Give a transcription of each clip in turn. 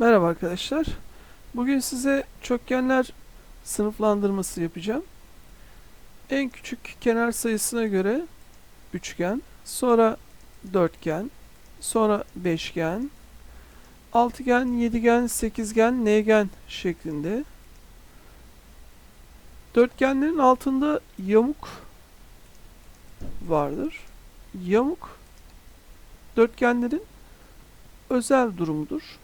Merhaba arkadaşlar. Bugün size çokgenler sınıflandırması yapacağım. En küçük kenar sayısına göre üçgen, sonra dörtgen, sonra beşgen, altıgen, yedigen, sekizgen, negen şeklinde. Dörtgenlerin altında yamuk vardır. Yamuk dörtgenlerin özel durumudur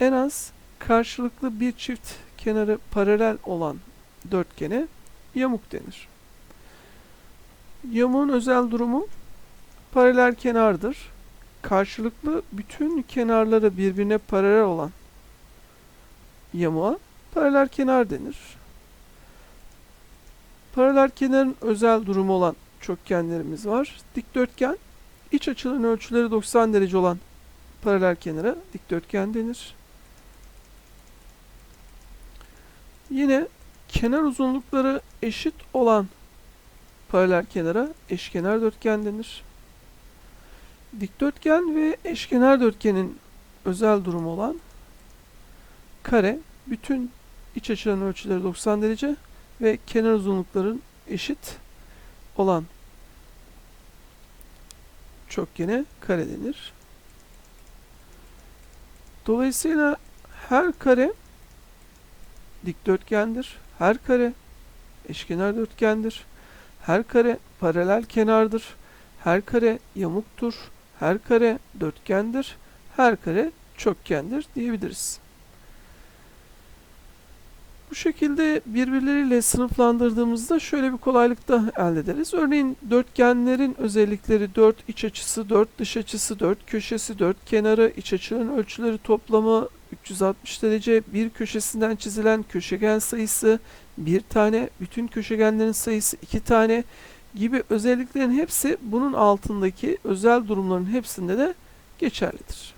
en az karşılıklı bir çift kenarı paralel olan dörtgene yamuk denir. Yamuğun özel durumu paralel kenardır. Karşılıklı bütün kenarları birbirine paralel olan yamuğa paralel kenar denir. Paralel kenarın özel durumu olan çokgenlerimiz var. Dikdörtgen, iç açıların ölçüleri 90 derece olan paralel kenara dikdörtgen denir. Yine kenar uzunlukları eşit olan paralel kenara eşkenar dörtgen denir. Dikdörtgen ve eşkenar dörtgenin özel durumu olan kare bütün iç açıların ölçüleri 90 derece ve kenar uzunlukların eşit olan çokgene kare denir. Dolayısıyla her kare dikdörtgendir. Her kare eşkenar dörtgendir. Her kare paralel kenardır. Her kare yamuktur. Her kare dörtgendir. Her kare çokgendir diyebiliriz. Bu şekilde birbirleriyle sınıflandırdığımızda şöyle bir kolaylık da elde ederiz. Örneğin dörtgenlerin özellikleri 4 iç açısı, 4 dış açısı, 4 köşesi, 4 kenarı, iç açıların ölçüleri toplamı 360 derece, bir köşesinden çizilen köşegen sayısı bir tane, bütün köşegenlerin sayısı iki tane gibi özelliklerin hepsi bunun altındaki özel durumların hepsinde de geçerlidir.